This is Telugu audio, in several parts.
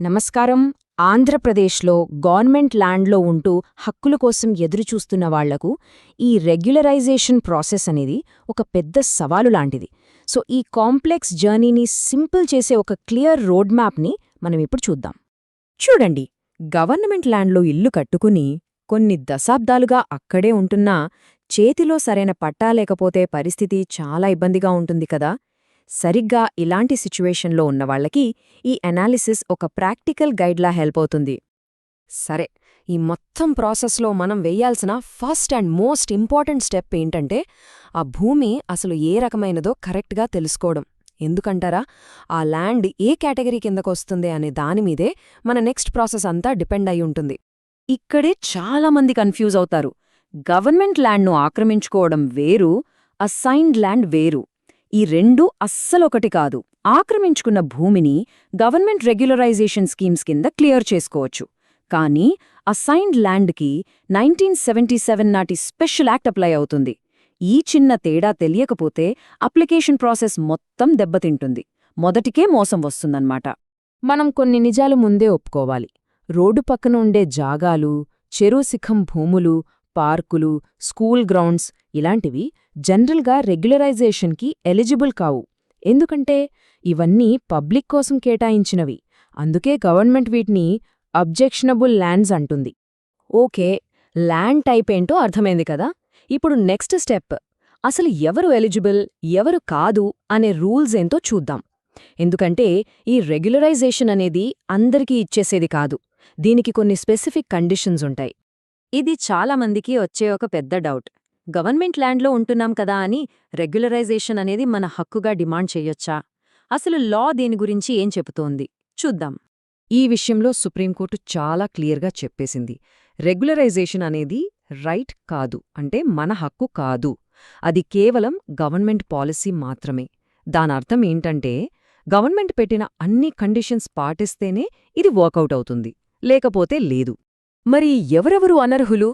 నమస్కారం. ఆంధ్రప్రదేశ్లో గవర్నమెంట్ ల్యాండ్లో ఉంటూ హక్కుల కోసం ఎదురుచూస్తున్న వాళ్ళకు ఈ రెగ్యులరైజేషన్ ప్రాసెస్ అనేది ఒక పెద్ద సవాలు లాంటిది. సో ఈ కాంప్లెక్స్ జర్నీని సింపుల్ చేసే ఒక క్లియర్ రోడ్ మ్యాప్ని మనం ఇప్పుడు చూద్దాం. చూడండి గవర్నమెంట్ ల్యాండ్లో ఇల్లు కట్టుకుని కొన్ని దశాబ్దాలుగా అక్కడే ఉంటున్నా చేతిలో సరైన పట్టా లేకపోతే పరిస్థితి చాలా ఇబ్బందిగా ఉంటుంది కదా. సరిగ్గా ఇలాంటి సిచ్యువేషన్లో ఉన్నవాళ్ళకి ఈ అనాలిసిస్ ఒక ప్రాక్టికల్ గైడ్లా హెల్ప్ అవుతుంది. సరే ఈ మొత్తం ప్రాసెస్లో మనం వేయాల్సిన first and most important step ఏంటంటే ఆ భూమి అసలు ఏ రకమైనదో కరెక్ట్గా తెలుసుకోవడం. ఎందుకంటారా? ఆ ల్యాండ్ ఏ కేటగిరీ కిందకొస్తుంది అనే దానిమీదే మన నెక్స్ట్ ప్రాసెస్ అంతా డిపెండ్ అయి ఉంటుంది. ఇక్కడే చాలామంది కన్ఫ్యూజ్ అవుతారు. గవర్నమెంట్ ల్యాండ్ను ఆక్రమించుకోవడం వేరు అసైన్డ్ ల్యాండ్ వేరు. ఈ రెండూ అస్సలొకటి కాదు. ఆక్రమించుకున్న భూమిని గవర్నమెంట్ రెగ్యులరైజేషన్ స్కీమ్స్ కింద క్లియర్ చేసుకోవచ్చు. కానీ అసైన్డ్ ల్యాండ్కి నైన్టీన్ సెవెంటీ సెవెన్ నాటి స్పెషల్ యాక్ట్ అప్లై అవుతుంది. ఈ చిన్న తేడా తెలియకపోతే అప్లికేషన్ ప్రాసెస్ మొత్తం దెబ్బతింటుంది. మొదటికే మోసం వస్తుందన్నమాట. మనం కొన్ని నిజాలు ముందే ఒప్పుకోవాలి. రోడ్డు పక్కన ఉండే జాగాలు చెరువుశిఖం భూములు పార్కులు స్కూల్ గ్రౌండ్స్ ఇలాంటివి జనరల్గా రెగ్యులరైజేషన్కి ఎలిజిబుల్ కావు. ఎందుకంటే ఇవన్నీ పబ్లిక్ కోసం కేటాయించినవి. అందుకే గవర్నమెంట్ వీటిని అబ్జెక్షనబుల్ ల్యాండ్స్ అంటుంది. ఓకే ల్యాండ్ టైప్ ఏంటో అర్థమైంది కదా? ఇప్పుడు నెక్స్ట్ స్టెప్. అసలు ఎవరు ఎలిజిబుల్ ఎవరు కాదు అనే రూల్స్ ఏంతో చూద్దాం. ఎందుకంటే ఈ రెగ్యులరైజేషన్ అనేది అందరికీ ఇచ్చేసేది కాదు. దీనికి కొన్ని స్పెసిఫిక్ కండిషన్స్ ఉంటాయి. ఇది చాలామందికి వచ్చే ఒక పెద్ద డౌట్. గవర్నమెంట్ ల్యాండ్లో ఉంటున్నాం కదా అని రెగ్యులరైజేషన్ అనేది మన హక్కుగా డిమాండ్ చెయ్యొచ్చా అసలు లా దీని గురించి ఏం చెబుతోంది? చూద్దాం. ఈ విషయంలో సుప్రీంకోర్టు చాలా క్లియర్గా చెప్పేసింది. రెగ్యులరైజేషన్ అనేది రైట్ కాదు అంటే మన హక్కు కాదు. అది కేవలం గవర్నమెంట్ పాలసీ మాత్రమే. దానర్థం ఏంటంటే గవర్నమెంట్ పెట్టిన అన్ని కండిషన్స్ పాటిస్తేనే ఇది వర్కౌట్ అవుతుంది. లేకపోతే లేదు. మరి ఎవరెవరు అనర్హులు?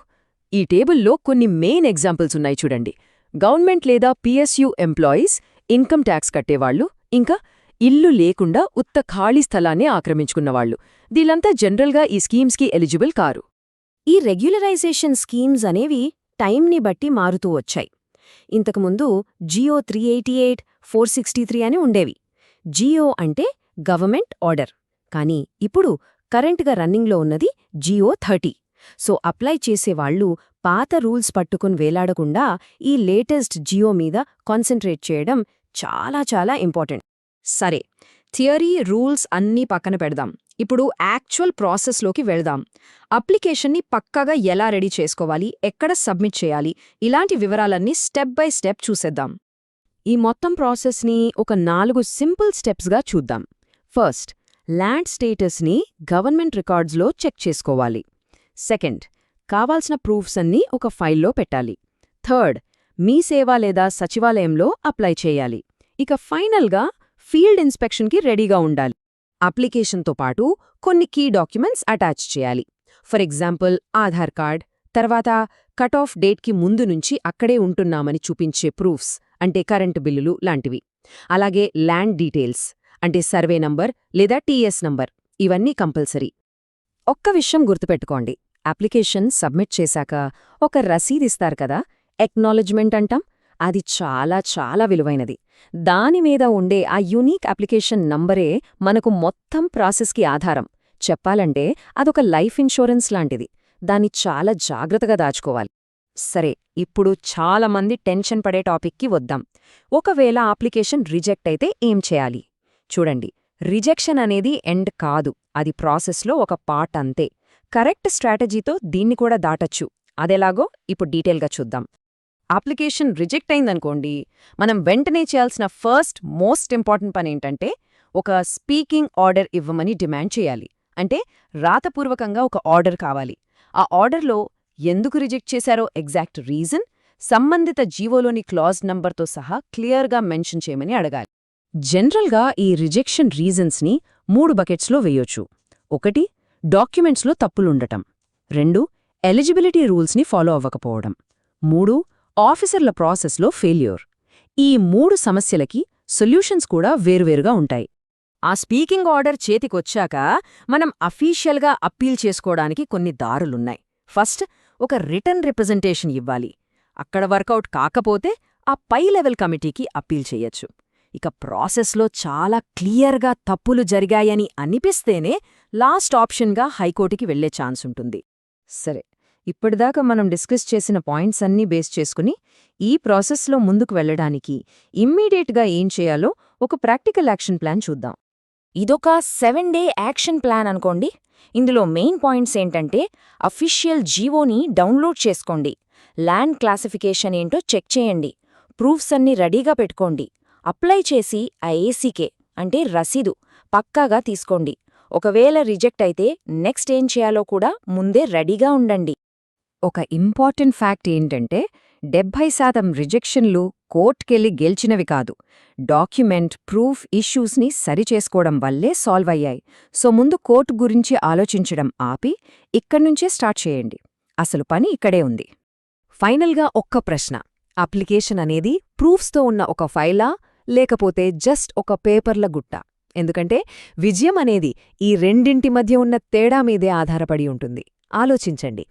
ఈ టేబుల్లో కొన్ని మెయిన్ ఎగ్జాంపుల్స్ ఉన్నాయి చూడండి. గవర్నమెంట్ లేదా పిఎస్యు ఎంప్లాయీస్ ఇన్కమ్ ట్యాక్స్ కట్టేవాళ్ళు ఇంకా ఇల్లు లేకుండా ఉత్త ఖాళీ స్థలాన్ని ఆక్రమించుకున్నవాళ్ళు దీలంతా జనరల్గా ఈ స్కీమ్స్కి ఎలిజిబుల్ కారు. ఈ రెగ్యులరైజేషన్ స్కీమ్స్ అనేవి టైంని బట్టి మారుతూ వచ్చాయి. ఇంతకుముందు GO three eighty eight four sixty three అని ఉండేవి. జియో అంటే గవర్నమెంట్ ఆర్డర్. కానీ ఇప్పుడు కరెంట్గా రన్నింగ్లో ఉన్నది జియో థర్టీ. సో అప్లై చేసేవాళ్ళు పాత రూల్స్ పట్టుకుని వేలాడకుండా ఈ లేటెస్ట్ జియో మీద కాన్సంట్రేట్ చేయడం చాలా చాలా ఇంపార్టెంట్. సరే థియరీ రూల్స్ అన్నీ పక్కన పెడదాం. ఇప్పుడు యాక్చువల్ ప్రాసెస్లోకి వెళ్దాం. అప్లికేషన్ని పక్కగా ఎలా రెడీ చేసుకోవాలి ఎక్కడ సబ్మిట్ చేయాలి ఇలాంటి వివరాలన్నీ స్టెప్ బై స్టెప్ చూసేద్దాం. ఈ మొత్తం ప్రాసెస్ని ఒక నాలుగు సింపుల్ స్టెప్స్గా చూద్దాం. ఫస్ట్ ల్యాండ్ స్టేటస్ని గవర్నమెంట్ రికార్డ్స్లో చెక్ చేసుకోవాలి. సెకండ్ కావాల్సిన ప్రూఫ్స్ అన్నీ ఒక ఫైల్లో పెట్టాలి. థర్డ్ మీ సేవ లేదా సచివాలయంలో అప్లై చేయాలి. ఇక ఫైనల్గా ఫీల్డ్ ఇన్స్పెక్షన్కి రెడీగా ఉండాలి. అప్లికేషన్తో పాటు కొన్ని కీ డాక్యుమెంట్స్ అటాచ్ చేయాలి. ఫర్ ఎగ్జాంపుల్ ఆధార్ కార్డ్ తర్వాత కట్ ఆఫ్ డేట్కి ముందు నుంచి అక్కడే ఉంటున్నామని చూపించే ప్రూఫ్స్ అంటే కరెంటు బిల్లులు లాంటివి. అలాగే ల్యాండ్ డీటెయిల్స్ అంటే సర్వే నంబర్ లేదా టీఎస్ నంబర్. ఇవన్నీ కంపల్సరీ. ఒక్క విషయం గుర్తుపెట్టుకోండి. అప్లికేషన్ సబ్మిట్ చేశాక ఒక రసీదిస్తారు కదా? ఎక్నాలెడ్జ్మెంట్ అంటాం? అది చాలా చాలా విలువైనది. దానిమీద ఉండే ఆ యునీక్ అప్లికేషన్ నంబరే మనకు మొత్తం ప్రాసెస్కి ఆధారం. చెప్పాలంటే అదొక లైఫ్ ఇన్షూరెన్స్ లాంటిది. దాన్ని చాలా జాగ్రత్తగా దాచుకోవాలి. సరే ఇప్పుడు చాలామంది టెన్షన్ పడే టాపిక్కి వద్దాం. ఒకవేళ అప్లికేషన్ రిజెక్ట్ అయితే ఏం చేయాలి? చూడండి. రిజెక్షన్ అనేది ఎండ్ కాదు. అది ప్రాసెస్లో ఒక పార్ట్ అంతే. కరెక్ట్ స్ట్రాటజీతో దీన్ని కూడా దాటచ్చు. అదెలాగో? ఇప్పుడు డీటెయిల్గా చూద్దాం. అప్లికేషన్ రిజెక్ట్ అయిందనుకోండి మనం వెంటనే చేయాల్సిన ఫస్ట్ మోస్ట్ ఇంపార్టెంట్ పని ఏంటంటే ఒక స్పీకింగ్ ఆర్డర్ ఇవ్వమని డిమాండ్ చేయాలి. అంటే రాతపూర్వకంగా ఒక ఆర్డర్ కావాలి. ఆ ఆర్డర్లో ఎందుకు రిజెక్ట్ చేశారో ఎగ్జాక్ట్ రీజన్ సంబంధిత జీవోలోని క్లాజ్ నంబర్తో సహా క్లియర్గా మెన్షన్ చేయమని అడగాలి. జనరల్గా ఈ రిజెక్షన్ రీజన్స్ని మూడు బకెట్స్లో వేయొచ్చు. ఒకటి డాక్యుమెంట్స్లో తప్పులుండటం. రెండు ఎలిజిబిలిటీ రూల్స్ని ఫాలో అవ్వకపోవడం. మూడు ఆఫీసర్ల ప్రాసెస్లో ఫెయిల్యూర్. ఈ మూడు సమస్యలకి సొల్యూషన్స్ కూడా వేరువేరుగా ఉంటాయి. ఆ స్పీకింగ్ ఆర్డర్ చేతికొచ్చాక మనం అఫీషియల్గా అప్పీల్ చేసుకోవడానికి కొన్ని దారులున్నాయి. ఫస్ట్ ఒక రిటర్న్ రిప్రజెంటేషన్ ఇవ్వాలి. అక్కడ వర్కౌట్ కాకపోతే ఆ పై లెవెల్ కమిటీకి అప్పీల్ చెయ్యొచ్చు ఇక ప్రాసెస్లో చాలా క్లియర్గా తప్పులు జరిగాయని అనిపిస్తేనే లాస్ట్ ఆప్షన్గా హైకోర్టుకి వెళ్ళే ఛాన్స్ ఉంటుంది. సరే ఇప్పటిదాకా మనం డిస్కస్ చేసిన పాయింట్స్ అన్నీ బేస్ చేసుకుని ఈ ప్రాసెస్లో ముందుకు వెళ్ళడానికి ఇమ్మీడియట్గా ఏం చేయాలో ఒక ప్రాక్టికల్ యాక్షన్ ప్లాన్ చూద్దాం. ఇదొక సెవెన్ డే యాక్షన్ ప్లాన్ అనుకోండి. ఇందులో మెయిన్ పాయింట్స్ ఏంటంటే అఫీషియల్ జీవోని డౌన్లోడ్ చేసుకోండి. ల్యాండ్ క్లాసిఫికేషన్ ఏంటో చెక్ చేయండి. ప్రూఫ్స్ అన్ని రెడీగా పెట్టుకోండి. అప్లై చేసి ఆ ఏసీకే అంటే రసీదు పక్కాగా తీసుకోండి. ఒకవేళ రిజెక్ట్ అయితే నెక్స్ట్ ఏం చేయాలో కూడా ముందే రెడీగా ఉండండి. ఒక ఇంపార్టెంట్ ఫ్యాక్ట్ ఏంటంటే డెబ్భై శాతం రిజెక్షన్లు కోర్టుకెళ్ళి గెలిచినవి కాదు. డాక్యుమెంట్ ప్రూఫ్ ఇష్యూస్ని సరిచేసుకోవడం వల్లే సాల్వ్ అయ్యాయి సో ముందు కోర్టు గురించి ఆలోచించడం ఆపి ఇక్కడ్నుంచే స్టార్ట్ చేయండి. అసలు పని ఇక్కడే ఉంది. ఫైనల్గా ఒక్క ప్రశ్న. అప్లికేషన్ అనేది ప్రూఫ్స్తో ఉన్న ఒక ఫైలా లేకపోతే జస్ట్ ఒక పేపర్ల గుట్ట. ఎందుకంటే విజయం అనేది ఈ రెండింటి మధ్య ఉన్న తేడా మీదే ఆధారపడి ఉంటుంది. ఆలోచించండి.